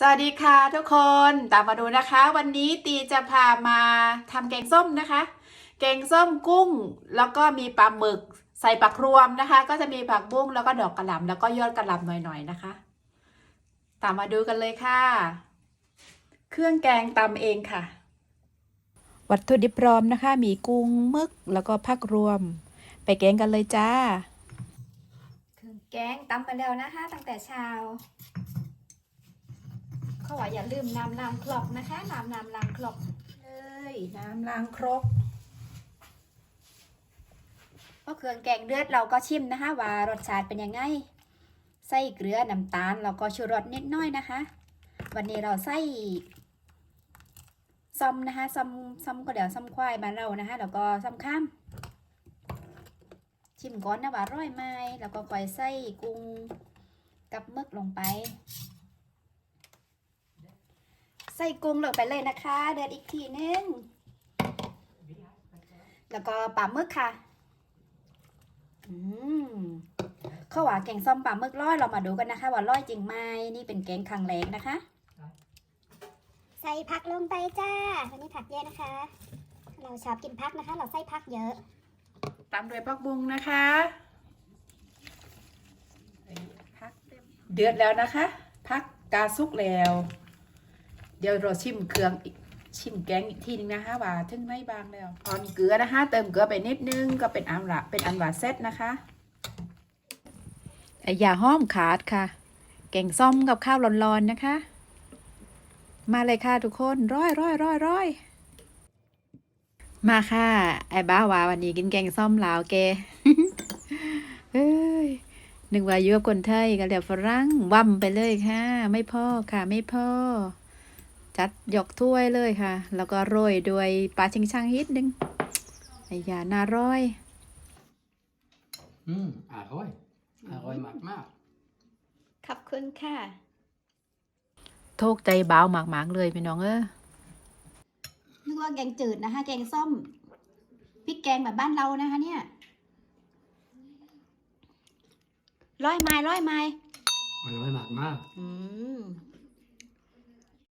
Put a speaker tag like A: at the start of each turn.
A: สวัสดีค่ะทุกคนตามมาดูนะคะ วันนี้ตีจะพามาทำแกงส้มนะคะ แกงส้มกุ้ง แล้วก็มีปลาหมึกใส่ผักรวมนะคะ ก็จะมีผักบุ้งแล้วก็ดอกกระหล่ำแล้วก็ยอดกระหล่ำหน่อยๆนะคะ ตามมาดูกันเลยค่ะ เครื่องแกงตำเองค่ะ วัตถุดิบพร้อมนะคะ มีกุ้งหมึกแล้วก็ผักรวม ไปแกงกันเลยจ้า
B: เครื่องแกงตำไปแล้วนะคะ ตั้งแต่เช้า เขาว่าอย่าลืมน้ำล้างครกนะคะ น้ำน้ำล้างครก
A: เลยน้ำล้างครก
B: เพราะเครื่องแกงเลือดเราก็ชิมนะคะ ว่ารสชาติเป็นยังไงใส่เกลือน้ำตาลแล้วก็ชูรสนิดน้อยนะคะ วันนี้เราใส่ซอมนะคะซอมซอมก็เดี๋ยวซอมควายมานเรานะคะ แล้วก็ซอมข้ามชิมก่อนนะว่าร่อยไหมแล้วก็ค่อยใส่กุ้งกับมึกลงไป ใส่กุ้งลงไปเลยนะคะ เดือดอีกทีนึง แล้วก็ปลาหมึกค่ะ อืมข้าวหวานแกงส้มปลาหมึกร้อยเรามาดูกันนะคะ ว่าร้อยจริงไหมนี่เป็นแกงครั้งแรกนะคะ
C: ใส่ผักลงไปจ้าวันนี้ผักเยอะนะคะ เราชอบกินผักนะคะ เราใส่ผักเยอะ
A: ตามด้วยผักบุ้งนะคะ
B: พักเต็ม
A: เดือดแล้วนะคะ พักกาซุกแล้ว เดี๋ยวเราชิมเครื่องชิมแกงอีกทีนึงนะคะว่าถึงไหนบางแล้วตอนเกลือนะคะ เติมเกลือไปนิดนึงก็เป็นอันละเป็นอันว่าเซตนะคะไอยาห้อมขาดค่ะ แกงส้มกับข้าวร้อนๆนะคะ มาเลยค่ะทุกคนร้อยร้อยร้อยร้อยมาค่ะ ไอ้บ้าวาวันนี้กินแกงส้มลาวแกเอ้ยนึกว่ายู่กับคนไทยก็เดี๋ยวฝรั่งว่ำไปเลยค่ะ ไม่พอค่ะ ไม่พอ จัดยกถ้วยเลยค่ะ แล้วก็โรยด้วยปลาชิงช่างฮิตนึงไอ้ยาน่าร้อย
D: อืมอร่อย อร่อยมากมาก
B: ขอบคุณค่ะ
A: โทกใจเบามากๆเลยพี่น้องเออ
B: นึกว่าแกงจืดนะคะ แกงส้มพริกแกงแบบบ้านเรานะคะเนี่ย ร้อยไม้ร้อยไม้
D: ๆอร่อยมากมาก
B: อืม